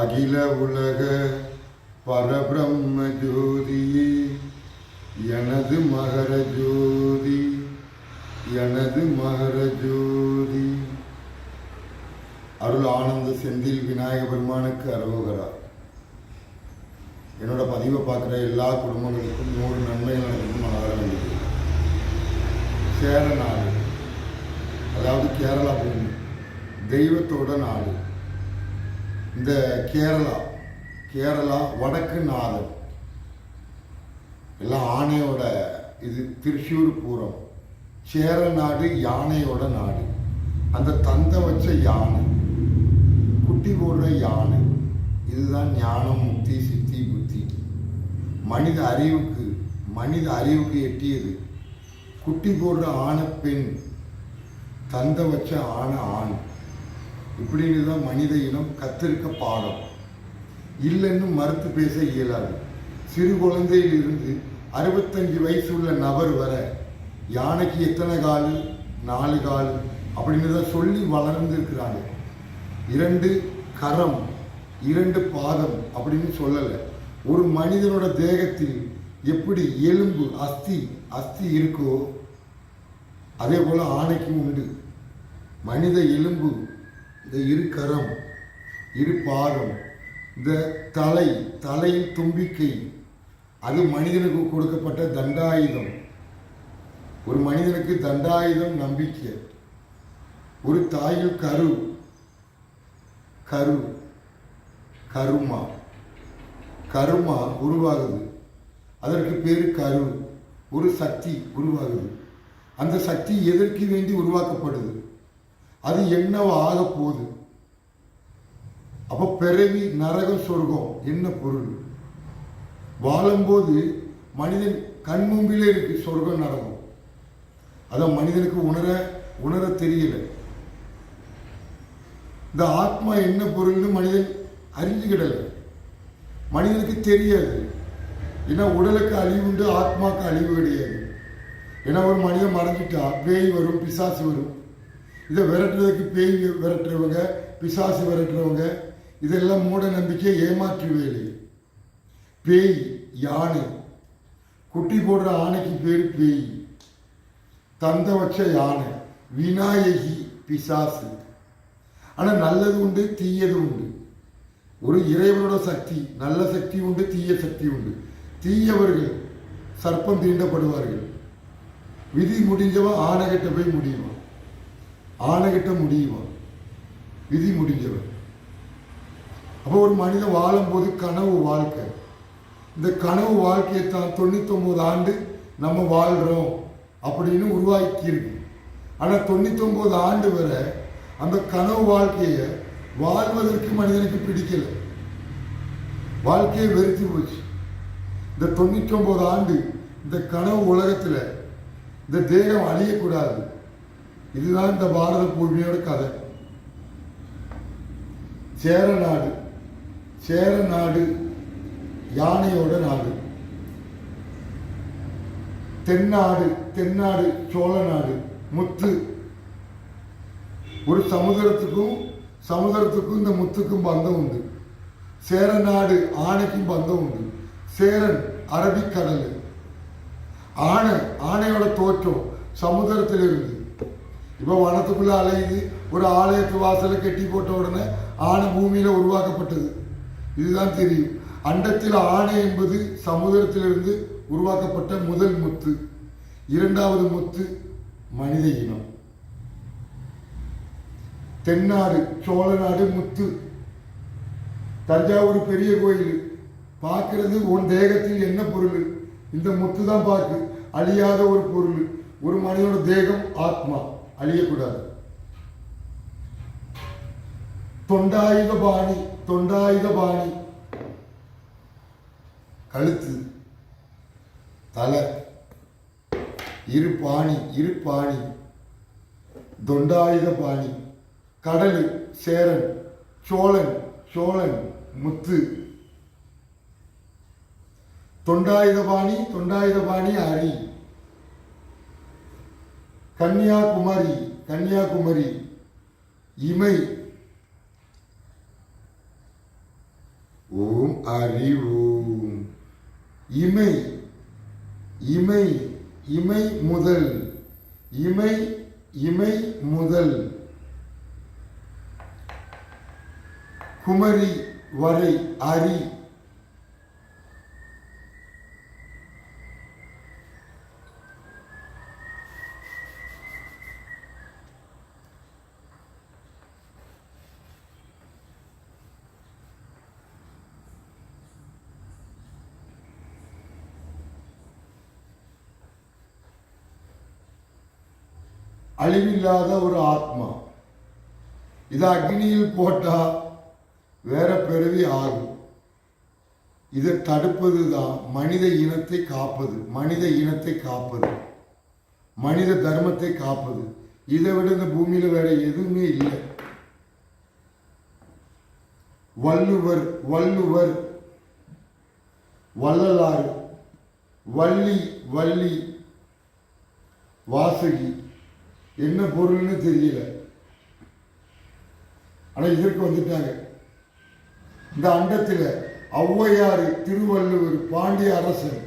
அகில உலக பரபிரம்ம ஜோதியே எனது மகர ஜோதி எனது மகர ஜோதி அருள் ஆனந்த செந்தில் விநாயக பெருமானுக்கு அரோகரா. என்னோட பதிவை பார்க்குற எல்லா குடும்பங்களுக்கும் நூறு நன்மை நடக்கும் மனதார வேண்டியது சேர நாடு அதாவது கேரளா பூமி தெய்வத்தோட நாடு. இந்த கேரளா கேரளா வடக்கு நாதன் எல்லாம் ஆணையோட இது திருச்சூர் பூரம். சேர நாடு யானையோட நாடு. அந்த தந்தை வச்ச யானை குட்டி போடுற யானை. இதுதான் ஞானம் முக்தி சித்தி புத்தி. மனித அறிவுக்கு மனித அறிவுக்கு எட்டியது. குட்டி போடுற ஆணை பெண் தந்தை வச்ச ஆணை ஆண். இப்படின்னு தான் மனித இனம் கத்திருக்க பாடம். இல்லைன்னு மறுத்து பேச இயலாது. சிறு குழந்தையிலிருந்து அறுபத்தஞ்சு வயசு உள்ள நபர் வர யானைக்கு எத்தனை கால்? நாலு கால் அப்படின்னு தான் சொல்லி வளர்ந்துருக்கிறாங்க. இரண்டு கரம் இரண்டு பாதம் அப்படின்னு சொல்லலை. ஒரு மனிதனோட தேகத்தில் எப்படி எலும்பு அஸ்தி அஸ்தி இருக்கோ அதே போல் ஆணைக்கும் உண்டு. மனித எலும்பு இந்த இரு கரம் இரு பாதம் இந்த தலை தலையின் தும்பிக்கை அது மனிதனுக்கு கொடுக்கப்பட்ட தண்டாயுதம். ஒரு மனிதனுக்கு தண்டாயுதம் நம்பிக்கை. ஒரு தாயில் கரு கரு கருமா. கருமா உருவாகுது. அதற்கு பேர் கரு ஒரு சக்தி உருவாகுது. அந்த சக்தி எதற்கு வேண்டி உருவாக்கப்படுது? அது என்னவோ ஆக போகுது. அப்போ பிறவி நரகம் சொர்க்கம் என்ன பொருள்? வாழும்போது மனிதன் கண்மும்பிலே இருக்கு சொர்க்கம் நரகம். அதான் மனிதனுக்கு உணர உணர தெரியல. இந்த ஆத்மா என்ன பொருள்னு மனிதன் அறிஞ்சுக்கிடல. மனிதனுக்கு தெரியாது. ஏன்னா உடலுக்கு அழிவு உண்டு ஆத்மாக்கு அழிவு கிடையாது. ஏன்னா ஒரு மனிதன் மறைஞ்சிட்டா பேய் வரும் பிசாசு வரும். இதை விரட்டுறதுக்கு பேய் விரட்டுறவங்க பிசாசு விரட்டுறவங்க இதெல்லாம் மூட நம்பிக்கை ஏமாற்று வேலை பேய் யானை. குட்டி போடுற ஆணைக்கு பேர் பேய். தந்த வச்ச யானை. விநாயகி பிசாசு. ஆனால் நல்லது உண்டு தீயது உண்டு. ஒரு இறைவனோட சக்தி நல்ல சக்தி உண்டு தீய சக்தி உண்டு. தீயவர்கள் சர்ப்பம் தீண்டப்படுவார்கள். விதி முடிஞ்சவன் ஆணைகிட்ட போய் முடியுமா. ஆணைகிட்ட முடியுமா? விதி முடிஞ்சவன். அப்போ ஒரு மனிதன் வாழும்போது கனவு வாழ்க்கை. இந்த கனவு வாழ்க்கையை தான் தொண்ணூத்தொம்பது ஆண்டு நம்ம வாழ்கிறோம் அப்படின்னு உருவாக்கியிருக்கு. ஆனால் தொண்ணூத்தொம்பது ஆண்டு வரை அந்த கனவு வாழ்க்கையை வாழ்வதற்கு மனிதனுக்கு பிடிக்கலை. வாழ்க்கையை வெறுத்து போச்சு. இந்த தொண்ணூத்தொம்பது ஆண்டு இந்த கனவு உலகத்தில் இந்த தேகம் அழியக்கூடாது. இதுதான் இந்த பாரத பூமியோட கதை. சேர நாடு சேர நாடு யானையோட நாடு. தென்னாடு தென்னாடு சோழ நாடு முத்து. ஒரு சமுதிரத்துக்கும் சமுதிரத்துக்கும் இந்த முத்துக்கும் பந்தம் உண்டு. சேர நாடு ஆணைக்கும் பந்தம் உண்டு. சேரன் அரபிக்கடல் ஆணை ஆணையோட தோற்றம் சமுதிரத்திலிருந்து. இப்போ வனத்துக்குள்ளே அலையுது. ஒரு ஆலயத்து வாசலை கட்டி போட்ட உடனே ஆணை பூமியில் உருவாக்கப்பட்டது. இதுதான் தெரியும். அண்டத்தில் ஆணை என்பது சமுதிரத்திலிருந்து உருவாக்கப்பட்ட முதல் முத்து. இரண்டாவது முத்து மனித இனம். தென்னாடு சோழ நாடு முத்து. தஞ்சாவூர் பெரிய கோயில். பார்க்கறது உன் தேகத்தில் என்ன பொருள்? இந்த முத்து தான் பார்க்கு. அழியாத ஒரு பொருள். ஒரு மனிதனோட தேகம் ஆத்மா. அழியக்கூடாது. தொண்டாயுத பாணி தொண்டாயுத பாணி. கழுத்து தலை இரு பாணி இரு பாணி. தொண்டாயுத பாணி கடல் சேரன் சோழன் சோழன் முத்து. தொண்டாயுதபாணி தொண்டாயுதபாணி அரி. கன்னியாகுமரி கன்னியாகுமரி இமை. ஓம் அறிவோம். இமை இமை இமை முதல். இமை இமை முதல். குமரி வரை அரி. அழிவில்லாத ஒரு ஆத்மா. இதை அக்னியில் போட்டா வேற பிறவி ஆகும். இதை தடுப்பது தான் மனித இனத்தை காப்பது மனித இனத்தை காப்பது மனித தர்மத்தை காப்பது. இதை விட இந்த பூமியில வேற எதுவுமே இல்லை. வள்ளுவர் வள்ளுவர் வள்ளலாறு வள்ளி வள்ளி வாசகி. என்ன பொருள்னு தெரியல. ஆனால் இதற்கு வந்துட்டாங்க. இந்த அண்டத்தில் ஔவையாறு திருவள்ளுவர் பாண்டிய அரசன்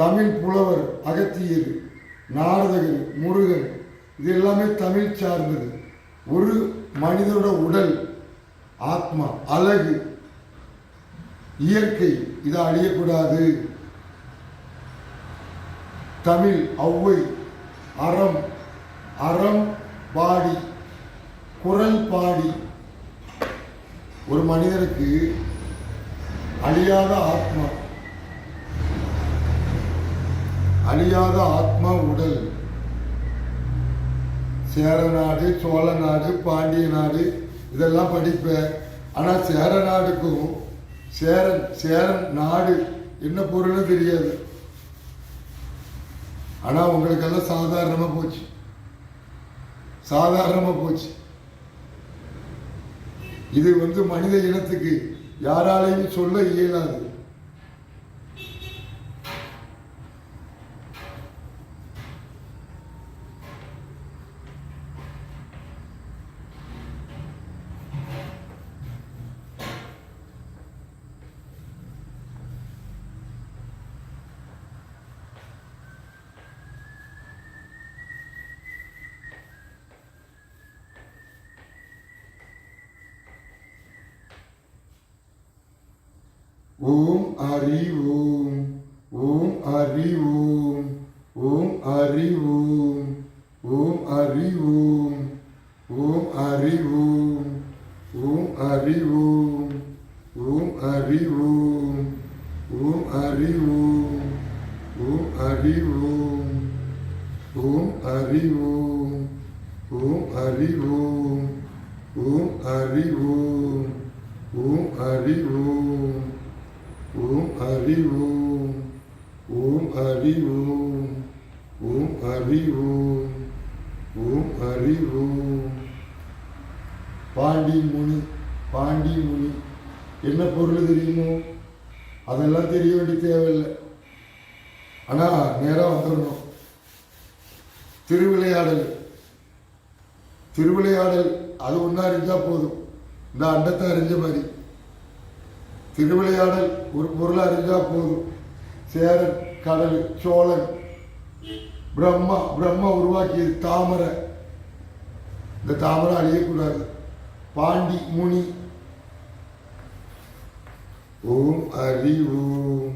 தமிழ் புலவர் அகத்தியர் நாரதகர் முருகன் இது எல்லாமே தமிழ் சார்ந்தது. ஒரு மனிதனோட உடல் ஆத்மா அழகு இயற்கை இதை அழியக்கூடாது. தமிழ் ஔவை அறம் அறம் பாடி குரல் பாடி. ஒரு மனிதனுக்கு அழியாத ஆத்மா. அழியாத ஆத்மா உடல். சேர நாடு சோழ நாடு பாண்டிய நாடு இதெல்லாம் படிப்பேன் ஆனால் சேர நாடுக்கும் சேரன் சேரன் நாடு என்ன பொருள்னு தெரியாது. ஆனால் உங்களுக்கெல்லாம் சாதாரணமாக போச்சு. சாதாரணமாக போச்சு. இது வந்து மனித இனத்துக்கு யாராலையும் சொல்ல இயலாது. ஓம் ஹரி ஓம் ஓம் ஹரி ஓம் ஓம் ஹரி ஓம் ஓம் ஹரி ஓம் ஓம் ஹரி ஓம் ஓம் ஹரி ஓம் ஓம் ஹரி ஓம் ஓம் ஹரி ஓம் ஓம் ஹரி ஓம் ஓம் ஹரி ஓம் ஓம் ஹரி ஓம் ஓம் ஹரி ஓம் ஓம் ஹரி ஓம் ஹரி ஓம் ஓம் ஹரி ஓம் ஓம் ஹரி ஓம் ஓம் ஹரி ஓம் பாண்டி முனி பாண்டி முனி என்ன பொருள் தெரியுமோ? அதெல்லாம் தெரிய வேண்டிய தேவையில்லை. ஆனால் நேராக வந்துடணும் திருவிளையாடல். திருவிளையாடல் அது ஒன்றா அறிஞ்சால் போதும். இந்த அண்டத்தை அறிஞ்ச மாதிரி. திருவிளையாடல் ஒரு பொருளாக அறிஞ்சா போதும். சேரன் கடல் சோழன் பிரம்மா பிரம்மா உருவாக்கியது தாமரை. இந்த தாமரை அழியக்கூடாது. பாண்டி முனி. ஓம் ஹரி ஓம்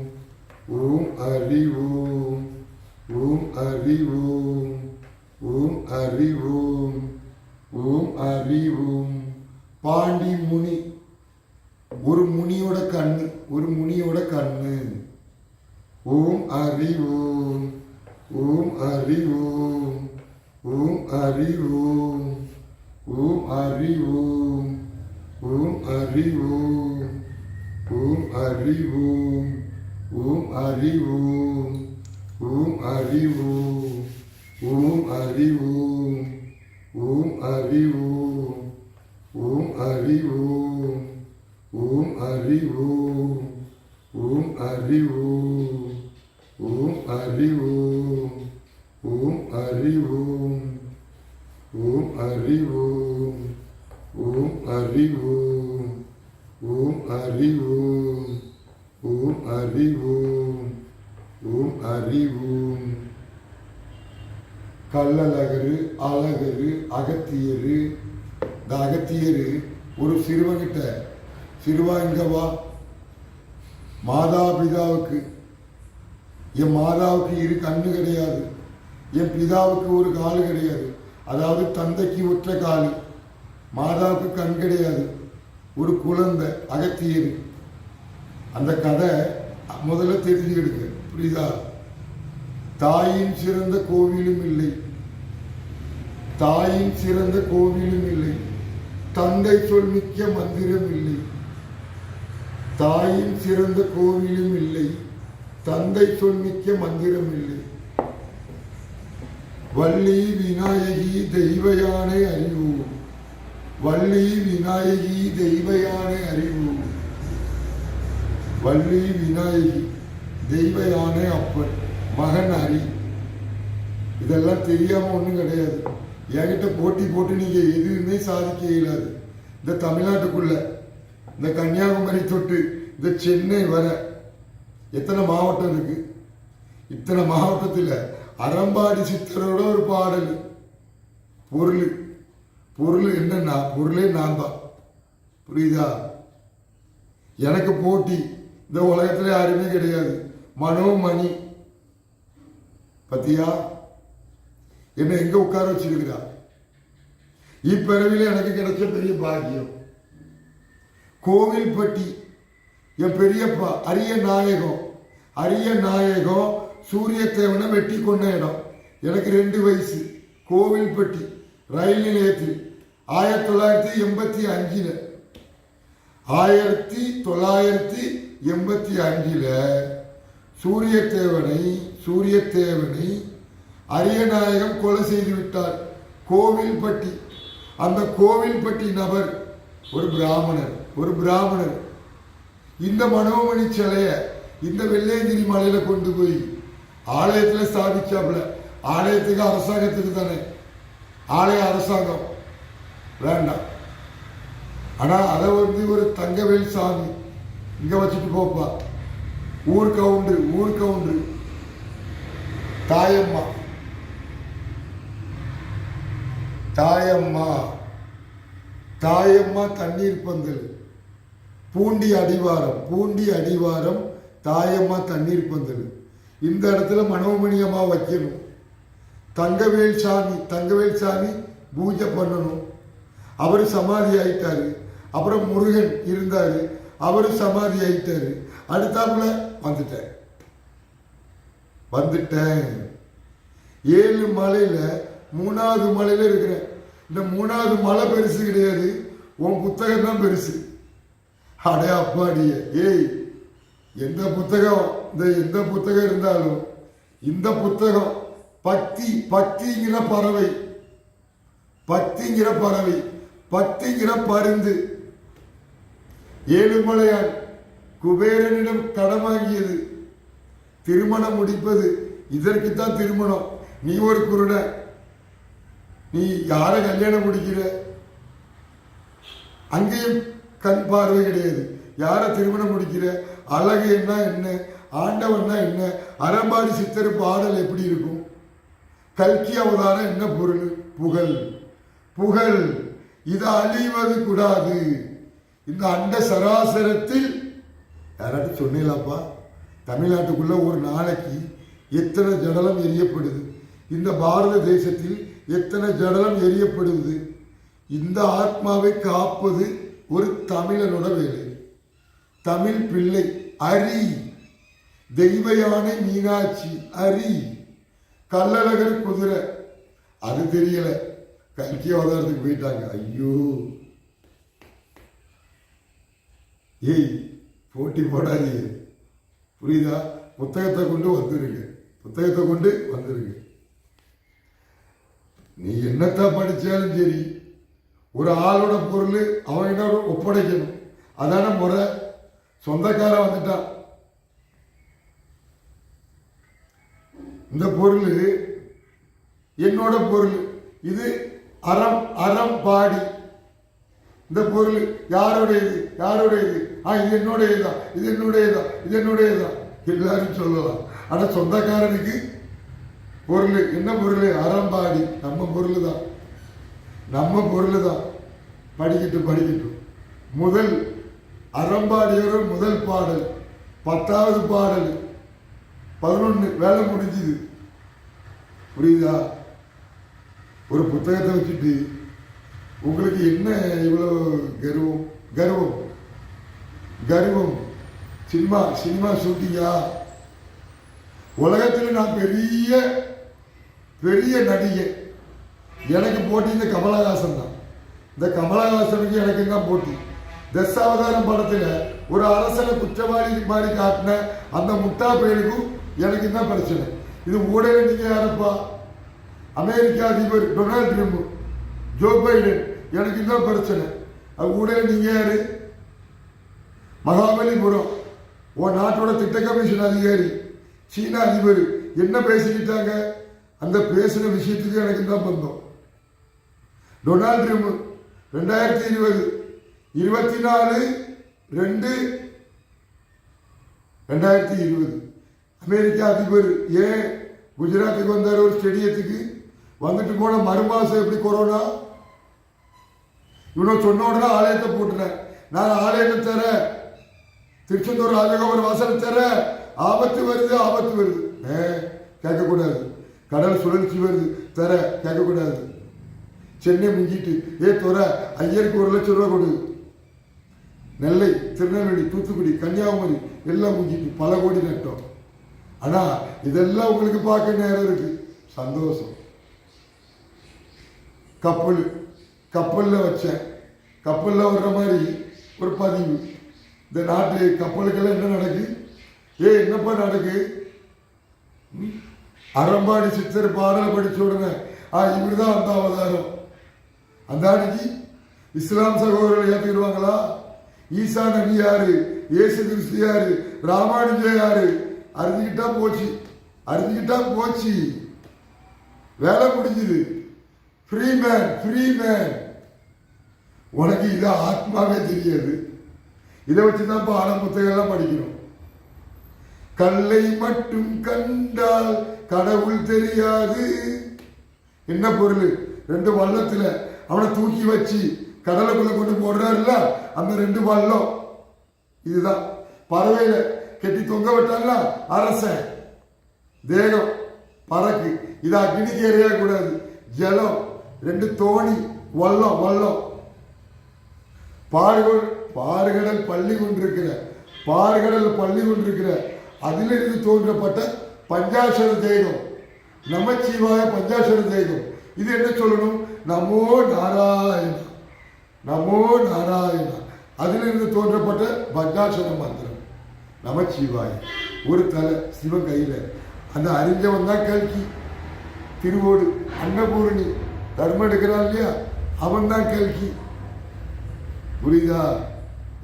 ஓம் ஹரி ஓம் ஓம் ஹரி ஓம் ஓம் ஹரி ஓம் ஓம் பாண்டி முனி. ஒரு முனியோட கண்ணு ஒரு முனியோட கண்ணு ஓம் ஹரி ஓம் ஓம் ஹரி ஓம் ஓம் ஹரி ஓம் ஓம் ஹரி ஓம் ஓம் ஹரி ஓம் ஓம் ஹரி ஓம் ஓம் ஹரி ஓம் ஓம் ஹரி ஓம் ஓம் ஹரி ஓம் ஓம் ஹரி ஓம் ஓம் ஹரி ஓம் ஓம் ஹரி ஓம். ஓம் ஹரி ஓம். ஓம் ஹரி ஓம். ஓம் ஹரி ஓம். ஓம் ஹரி ஓம். ஓம் ஹரி ஓம். ஓம் ஹரி ஓம். ஓம் ஹரி ஓம். ஓம் ஹரி ஓம். கள்ளழகரு அழகரு அகத்தியரு இந்த அகத்தியரு ஒரு சிறுவன்கிட்ட சிறுவா இங்க வா. மாதா பிதாவுக்கு. என் மாதாவுக்கு இரு கண்ணு கிடையாது. என் பிதாவுக்கு ஒரு காலு கிடையாது. அதாவது தந்தைக்கு ஒற்ற காலு. மாதாவுக்கு கண் கிடையாது. ஒரு குழந்தை அகத்தியர். அந்த கதை முதல்ல தெரிஞ்சுக்கிடுங்க. புரியுதா? தாயின் சிறந்த கோவிலும் இல்லை. தாயின் சிறந்த கோவிலும் இல்லை. தந்தை சொல் மிக்க மந்திரம் இல்லை. தாயின் சிறந்த கோவிலும் இல்லை தந்தை சொன்னிக்க மந்திரம் இல்லை. வள்ளி விநாயகி தெய்வ யானை அறிவோம். வள்ளி விநாயகி தெய்வ யானை அறிவோம். வள்ளி விநாயகி தெய்வ யானை அப்பன் மகன் அரி. இதெல்லாம் தெரியாம ஒன்றும் கிடையாது. என்கிட்ட போட்டி போட்டு நீங்க எதுவுமே சாதிக்க இயலாது. இந்த தமிழ்நாட்டுக்குள்ள இந்த கன்னியாகுமரி தொட்டு இந்த சென்னை வர எத்தனை மாவட்டம் இருக்கு? இத்தனை மாவட்டத்தில் அறம்பாடி சித்தரோட ஒரு பாடல். பொருள். பொருள் என்னன்னா பொருளே நான் தான். புரியுதா? எனக்கு போட்டி. இந்த உலகத்தில் யாருமே கிடையாது. மனோமணி பத்தியா? என்ன எங்க உட்கார வச்சிருக்கிறா? இப்பிறவில எனக்கு கிடைச்ச பெரிய பாக்கியம். கோவில்பட்டி என் பெரியப்பா அரிய நாயகம். அரிய நாயகம் சூரியத்தேவனை வெட்டி கொண்ட இடம். எனக்கு ரெண்டு வயசு. கோவில்பட்டி ரயில் நிலையத்தில் ஆயிரத்தி தொள்ளாயிரத்தி எண்பத்தி அஞ்சில். ஆயிரத்தி தொள்ளாயிரத்தி எண்பத்தி அஞ்சில் சூரியத்தேவனை சூரியத்தேவனை அரியநாயகம் கொலை செய்து விட்டார். கோவில்பட்டி. அந்த கோவில்பட்டி நபர் ஒரு பிராமணர். ஒரு பிராமணர். இந்த மனோமணி சிலையை இந்த வெள்ளையங்கிரி மலையில கொண்டு போய் ஆலயத்தில் ஸ்தாபிச்சாப்புல. ஆலயத்துக்கு அரசாங்கத்துக்கு தானே. ஆலய அரசாங்கம். வேண்டாம். ஆனால் அதை வந்து ஒரு தங்கவேல் சாமி இங்கே வச்சுட்டு போப்பா. ஊர் கவுண்டு ஊர் கவுண்டு தாயம்மா. தாயம்மா. தாயம்மா தண்ணீர் பந்தல். பூண்டி அடிவாரம் பூண்டி அடிவாரம் தாயம்மா தண்ணீர் பந்தல். இந்த இடத்துல மனோமணியம்மா வைக்கணும். தங்கவேல் சாமி தங்கவேல் சாமி பூஜை பண்ணணும். அவர் சமாதி ஆயிட்டாரு. அப்புறம் முருகன் இருந்தார். அவர் சமாதி ஆயிட்டார். அடுத்தாப்புல வந்துட்டேன் வந்துட்டேன். ஏழு மலையில் மூணாவது மலையில் இருக்கிறேன். இந்த மூணாவது மலை பெருசு கிடையாது. உன் புத்தகம் தான் பெருசு. அடே அப்பாடிய ஏய் எந்த புத்தகம் இந்த எந்த புத்தகம் இருந்தாலும் இந்த புத்தகம் பக்தி பக்திங்கிற பறவை. பக்திங்கிற பறவை. பக்திங்கிற பருந்து. ஏழுமலையான் குபேரனிடம் கடன் வாங்கியது திருமணம் முடிப்பது. இதற்குத்தான் திருமணம். நீ ஒரு குருட. நீ யாரை கல்யாணம் முடிக்கிற? அங்கேயும் கண் பார்வை கிடையாது. யாரை திருமணம் முடிக்கிற அழகு என்ன என்ன ஆண்டவன்னா என்ன அறம்பாடி சித்தர் பாடல் எப்படி இருக்கும்? கல்கி அவதாரம் என்ன பொருள்? புகழ். புகழ். இது அழிவது கூடாது. இந்த அண்ட சராசரத்தில் யாராட்டும் சொன்னீங்களாப்பா? தமிழ்நாட்டுக்குள்ள ஒரு நாளைக்கு எத்தனை ஜடலம் எரியப்படுது? இந்த பாரத தேசத்தில் எத்தனை ஜடலம் எரியப்படுது? இந்த ஆத்மாவை காப்பது ஒரு தமிழனோட வேலை. தமிழ் பிள்ளை அரி. தெய்வயானை மீனாட்சி அரி. கல்லழகர் குதிரை. அது தெரியல. கல்கி அவதாரத்துக்கு போயிட்டாங்க. ஐயோ. ஏய் போட்டி போடாதீங்க. புரியுதா? புத்தகத்தை கொண்டு வந்துருங்க. புத்தகத்தை கொண்டு வந்துருங்க. நீ என்னத்தான் படிச்சாலும் சரி ஒரு ஆளோட பொருள் அவன்கிட்ட ஒப்படைக்கணும். அதான முறை. சொந்தக்காரன் வந்துட்டான் இந்த பொருள் என்னோட பொருள். இது அறம் அறம் பாடி. இந்த பொருள் யாருடையது? யாருடையது? ஆ இது என்னுடையதா? இது என்னுடையதா? இது என்னுடையதா? எல்லாரும் சொல்லலாம். ஆனால் சொந்தக்காரனுக்கு பொருள். என்ன பொருள்? அறம்பாடி நம்ம பொருள் தான் நம்ம பொருள் தான் படிக்கட்டும் படிக்கட்டும். முதல் அறம்பாடியோட முதல் பாடல் பத்தாவது பாடல். பதினொன்று வேலை முடிஞ்சுது. புரியுதா? ஒரு புத்தகத்தை வச்சுட்டு உங்களுக்கு என்ன இவ்வளோ கர்வம்? கர்வம். கர்வம். சினிமா சினிமா ஷூட்டிங்கா? உலகத்தில் நான் பெரிய பெரிய நடிகை எனக்கு போட்டி இந்த கமலஹாசன் தான். இந்த கமலஹாசனுக்கு எனக்கு தான் போட்டி. தசாவதாரம் படத்தில் ஒரு அரசனை குற்றவாளி மாதிரி காட்டின அந்த முட்டா பயலுக்கும் எனக்கு தான் பிரச்சனை. இது ஊடக நீங்கள் யாரப்பா? அமெரிக்க அதிபர் டொனால்ட் ட்ரம்ப் ஜோ பைடன் எனக்கு தான் பிரச்சனை. அது ஊடக நீங்கள் யார்? மகாபலிபுரம். உன் நாட்டோட திட்ட கமிஷன் அதிகாரி. சீன அதிபர். என்ன பேசிக்கிட்டாங்க? அந்த பேசின விஷயத்துக்கு எனக்கு தான் பந்தம். டொனால்ட் ட்ரம்ப் ரெண்டாயிரத்தி இருபது இருபத்தி நாலு ரெண்டு ரெண்டாயிரத்தி இருபது. அமெரிக்க அதிபர் ஏன் குஜராத்துக்கு வந்தார்? ஒரு ஸ்டேடியத்துக்கு. வந்துட்டு போன மறுமாசம் எப்படி கொரோனா? இவ்வளோ சொன்ன உடனே ஆலயத்தை போட்டுனேன் நான் ஆலயத்தை தரேன் திருச்செந்தூர் ராஜகோபுர வாசலை தர ஆபத்து வருது ஆபத்து வருது. ஏ கேட்கக்கூடாது. கடல் சுழற்சி வருது. தர கேட்கக்கூடாது. சென்னை மிஞ்சிட்டு ஏ துற ஐயருக்கு ஒரு லட்சம் ரூபா கொடு. நெல்லை திருநெல்வேலி தூத்துக்குடி கன்னியாகுமரி எல்லாம் முங்கிட்டு பல கோடி நட்டோம். ஆனால் இதெல்லாம் உங்களுக்கு பார்க்க நேரம் இருக்கு. சந்தோஷம். கப்பல் கப்பலில் வச்சேன். கப்பலில் வர்ற மாதிரி ஒரு பதிவு. இந்த நாட்டு கப்பலுக்கெல்லாம் என்ன நடக்கு? ஏ என்னப்பா நடக்கு? அரம்பாடி அறம்பாடி சித்தர் பாடல் படிச்ச உடனே ஆ இவர் தான் அந்த அவதாரம். அந்த அன்னைக்கு இஸ்லாம் சகோதரர்கள் ஏற்றுக்கிடுவாங்களா ஈசா நபி யாரு? இயேசு கிறிஸ்து யாரு? ராமானுஜ யாரு? அறிஞ்சுக்கிட்டா போச்சு. அறிஞ்சுக்கிட்டா போச்சு. வேலை முடிஞ்சுது. ஃப்ரீ மேன் ஃப்ரீ மேன் உனக்கு இது ஆத்மாவே தெரியாது. இதை வச்சு தான் பாடம் புத்தகம் படிக்கணும் கல்லை மட்டும் கண்டால் கடவுள் தெரியாது. என்ன பொருள்? ரெண்டு வள்ளத்துல அவனை தூக்கி வச்சு கடலுக்குள்ள கொண்டு போடுறாருல்ல? அந்த ரெண்டு வல்லம். இதுதான். பறவையில கெட்டி தொங்க விட்டான்ல அரச. தேகம். பறக்கு. இது அக்னிக்கு எறியக்கூடாது ஜலம். ரெண்டு தோணி. வல்லம் வல்லம். பாடுகொள் பாறுகடல் பள்ளி கொண்டிருக்கிற பாறுகடல் பள்ளி கொண்டிருக்கிற அதிலிருந்து தோன்றப்பட்ட பஞ்சாசர தேகம். நமச்சிவாய பஞ்சாசர தேகம். இது என்ன சொல்லணும்? நமோ நாராயண. நமோ நாராயண. அதிலிருந்து தோன்றப்பட்ட பஞ்சாசர மந்திரம். நமச்சிவாய. ஒரு தலை சிவன் கையில. அந்த அறிஞ்சவன் தான் கல்கி. திருவோடு அன்னபூரணி. தர்மம் எடுக்கிறான் இல்லையா? அவன் தான் கல்கி. புரியுதா?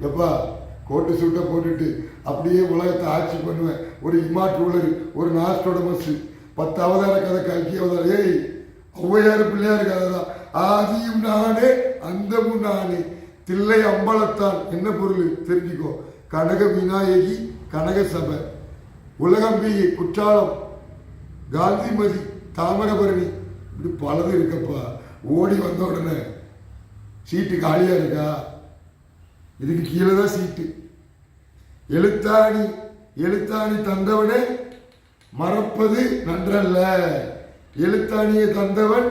எப்பா கோட்டு சூட்டை போட்டுட்டு அப்படியே உலகத்தை ஆட்சி பண்ணுவேன். ஒரு இமாட்ரூலர் ஒரு நாஸ்டோடமஸ். பத்து அவதார கதை கல்கி அவதாரம். ஏய் ஔவையார் பிள்ளையார் கதை தான். ஆதியும் நானே அந்தமும் நானே தில்லை அம்பலத்தான் என்ன பொருள் தெரிஞ்சுக்கோ? கனக விநாயகி கனக சபை. உலகம்பிகை குற்றாலம் காந்திமதி தாமிரபரணி. இப்படி பலது இருக்கப்பா. ஓடி வந்த உடனே சீட்டு காலியாக இருக்கா? இதுக்கு கீழே தான் சீட்டு. எழுத்தாணி எழுத்தாணி தந்தவனே மறப்பது நன்றல்ல. எழுத்தாணியை தந்தவன்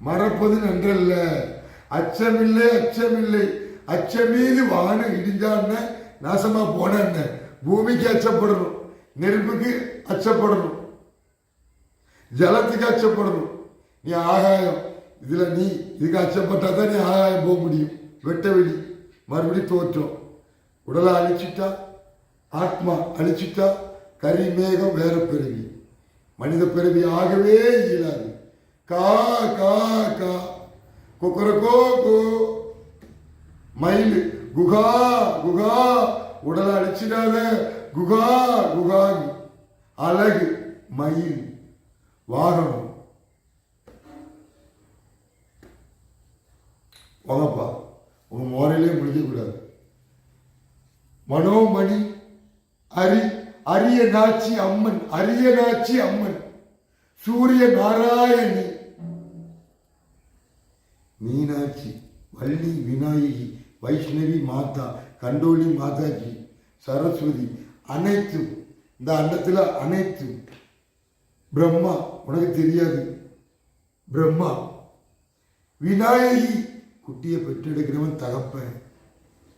மறப்பது நன்றல்ல. அச்சமில்லை அச்சமில்லை. அச்சமீது வானம் இடிஞ்சான்னு நாசமா போன பூமிக்கு அச்சப்படணும். நெருப்புக்கு அச்சப்படணும். ஜலத்துக்கு அச்சப்படணும். நீ ஆகாயம். இதுல நீ இதுக்கு அச்சப்பட்டா தான் நீ ஆகாயம் போக முடியும். வெட்ட வெளி. மறுபடியும் தோற்றம். உடலை அழிச்சிட்டா? ஆத்மா அழிச்சிட்டா? கரிமேகம் வேற பிறவி. மனித பிறவி ஆகவே இயலாது. கா கா கா. கொக்கரக்கோ கோ மயில் குகா குகா. உடலை அடிச்சிடாத குகா குகா அழகு மயில் வாகனம். வாங்கப்பா உன் மோரையிலே முடிக்கக்கூடாது மனோமணி அரி அரிய நாச்சி அம்மன் அரிய நாச்சி அம்மன். சூரிய நாராயணி. மீனாட்சி வள்ளி விநாயகி வைஷ்ணவி மாதா கண்டோலி மாதாஜி சரஸ்வதி அனைத்தும் இந்த அண்டத்தில் அனைத்தும் பிரம்மா உனக்கு தெரியாது. பிரம்மா. விநாயகி. குட்டியை பெற்றெடுக்கிறவன் தகப்பன்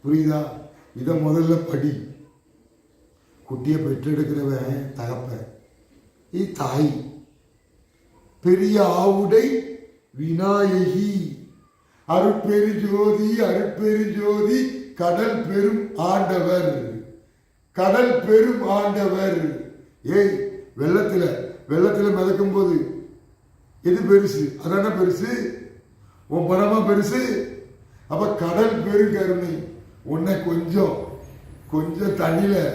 புரியுதா? இதை முதல்ல படி. குட்டியை பெற்றெடுக்கிறவன் தகப்பன் இது தாய். பெரிய ஆவுடை விநாயகி. அருட்பெருஜோதி அருட்பெருஜோதி கடல் பெரும் ஆண்டவர். கடல் பெரும் ஆண்டவர். ஏய் வெள்ளத்தில் வெள்ளத்தில் மிதக்கும் போது எது பெருசு? அதான பெருசு? உன் பணமா பெருசு? அப்ப கடல் பெருங்கருணை உன்னை கொஞ்சம் கொஞ்சம் தண்ணியில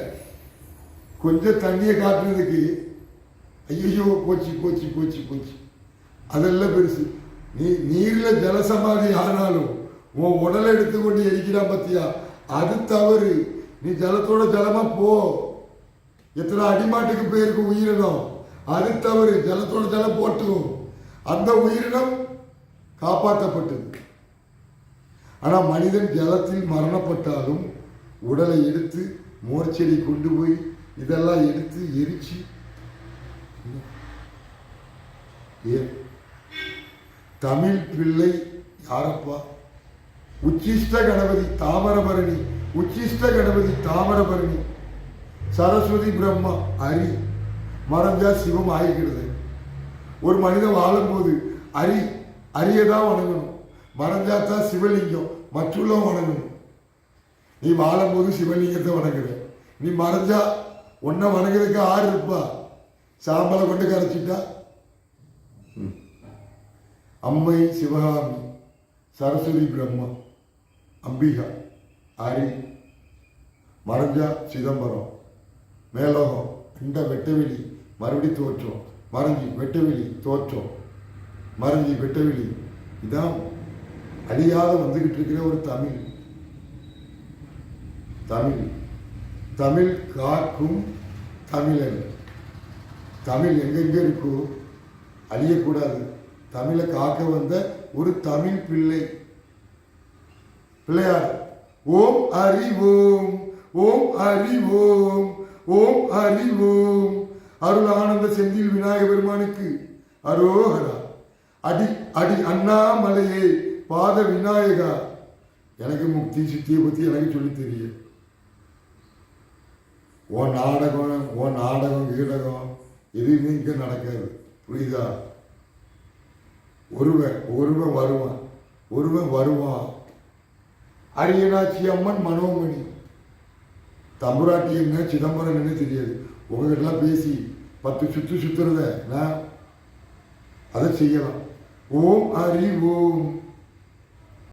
கொஞ்சம் தண்ணியை காட்டுறதுக்கு ஐயோ போச்சு போச்சு போச்சு போச்சு. அதெல்லாம் பெருசு. நீ நீரில் ஜலசமாதி ஆனாலும் உன் உடலை எடுத்துக்கொண்டு எரிக்கிறான் பத்தியா? அது தவறு. நீ ஜலத்தோட ஜலமா போ. எத்தனை அடிமாட்டுக்கு போயிருக்கு உயிரினம்? அது தவறு. ஜலத்தோட ஜலம் போட்டும். அந்த உயிரினம் காப்பாற்றப்பட்டது. ஆனா மனிதன் ஜலத்தில் மரணப்பட்டாலும் உடலை எடுத்து மோர்ச்செடி கொண்டு போய் இதெல்லாம் எடுத்து எரிச்சு ஏன் தமிழ் பிள்ளை யாரப்பா? உச்சிஷ்ட கணபதி தாமரபரணி உச்சிஷ்ட கணபதி தாமரபரணி. சரஸ்வதி பிரம்மா அரி. மறைஞ்சா சிவம் ஆகிக்கிறது. ஒரு மனிதன் வாழும்போது அரி அரியை தான் வணங்கணும். மறைஞ்சா தான் சிவலிங்கம் மற்றுள்ள வணங்கணும். நீ வாழும்போது சிவலிங்கத்தை வணங்குற. நீ மறைஞ்சா உன்னை வணங்குறதுக்கு ஆறு இருப்பா. சாம்பலை கொண்டு கரைச்சிட்டா அம்மை சிவகாமி சரஸ்வதி பிரம்மா அம்பிகா அரி மறைஞ்சா சிதம்பரம் மேலோகம் இந்த வெட்டவெளி மறுபடி தோற்றம் மறைஞ்சி வெட்டவெளி தோற்றம் மறைஞ்சி வெட்டவெளி இதான் அழியாத வந்துகிட்டு இருக்கிற ஒரு தமிழ். தமிழ். தமிழ் காக்கும் தமிழன். தமிழ் எங்கெங்கே இருக்கோ அழியக்கூடாது. தமிழை காக்க வந்த ஒரு தமிழ் பிள்ளை. பிள்ளையார் ஓம் அறிவோம் ஓம் அறிவோம் ஓம் அறிவோம் அருள் ஆனந்த செந்தில் விநாயக பெருமானுக்கு. அரோகரா அடி அடி அண்ணாமலையே பாத விநாயகா. எனக்கு முக்தி சித்தியை பற்றி எனக்கு சொல்லி தெரியும் ஓ நாடகம் ஓ நாடகம் கீடகம் எதுவுமே இங்கே நடக்காது. புரியுதா? ஒருவன் ஒருவன் வருவான் ஒருவன் வருவான் அரியனாட்சி அம்மன் மனோமணி. தம்புராட்டி என்ன சிதம்பரம் என்ன தெரியாது. உங்ககிட்டலாம் பேசி பத்து சுற்று சுற்றுறத நான் அதை செய்யலாம். ஓம் ஹரி ஓம்.